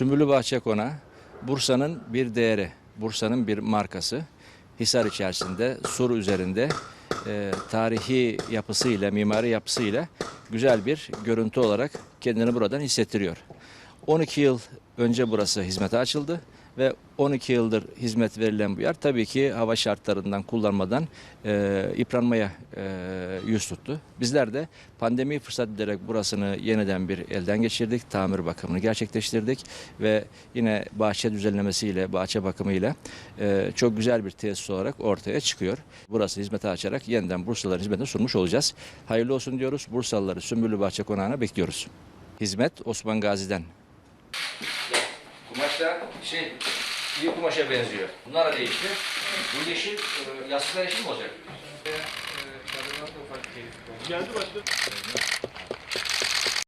Sümbüllü Bahçe Konağı Bursa'nın bir değeri, Bursa'nın bir markası. Hisar içerisinde, sur üzerinde e, tarihi yapısıyla, mimari yapısıyla güzel bir görüntü olarak kendini buradan hissettiriyor. 12 yıl önce burası hizmete açıldı ve 12 yıldır hizmet verilen bu yer tabii ki hava şartlarından kullanmadan e, yıpranmaya e, yüz tuttu. Bizler de pandemiyi fırsat bilerek burasını yeniden bir elden geçirdik. Tamir bakımını gerçekleştirdik ve yine bahçe düzenlemesiyle, bahçe bakımıyla e, çok güzel bir tesis olarak ortaya çıkıyor. Burası hizmete açarak yeniden Bursalıların hizmetine sunmuş olacağız. Hayırlı olsun diyoruz. Bursalıları Sümbüllü Bahçe Konağı'na bekliyoruz. Hizmet Osman Gazi'den. Kumaşlar şey iyi kumaşa benziyor. Bunlar da değişti. Bu yeşil, yastıklar yeşil mi olacak? Geldi başta.